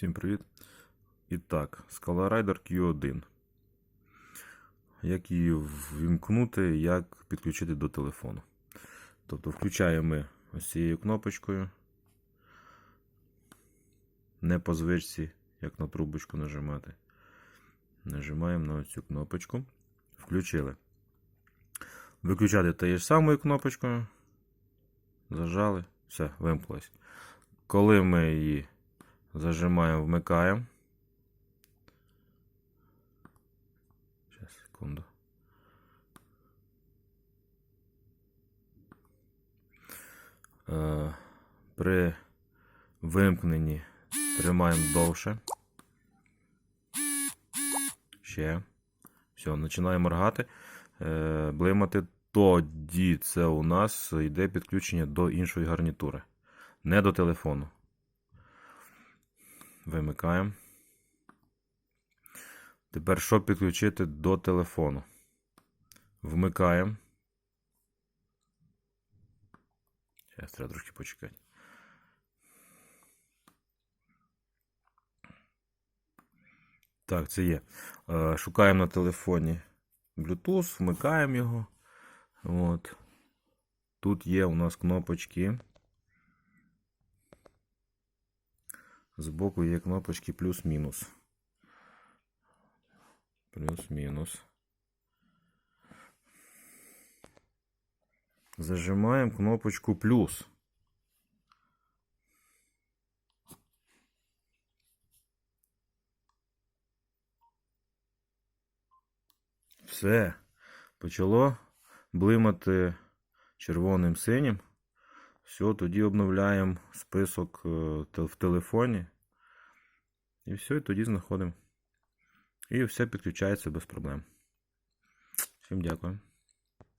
Всім привіт. І так, Rider Q1. Як її ввімкнути, як підключити до телефону. Тобто включаємо ми ось цією кнопочкою. Не по звичці, як на трубочку нажимати. Нажимаємо на цю кнопочку. Включили. Виключати тією ж самою кнопочкою. Зажали. Все, вимкнулось. Коли ми її зажимаємо, вмикаємо. Сейчас, секунду. Е, При вимкненні тримаємо довше. Ще. Все, починаємо моргати. Е, Блимати. Тоді це у нас йде підключення до іншої гарнітури. Не до телефону. Вимикаємо. Тепер що підключити до телефону? Вмикаємо. Зараз треба трошки почекати. Так, це є. Е, Шукаємо на телефоні Bluetooth, вмикаємо його. От. Тут є у нас кнопочки. Збоку є кнопочки плюс-мінус. Плюс-мінус. Зажимаємо кнопочку плюс. Все. Почало блимати червоним синім. Все, тоді обновляємо список е, в телефоні. І все, і тоді знаходимо. І все підключається без проблем. Всім дякую.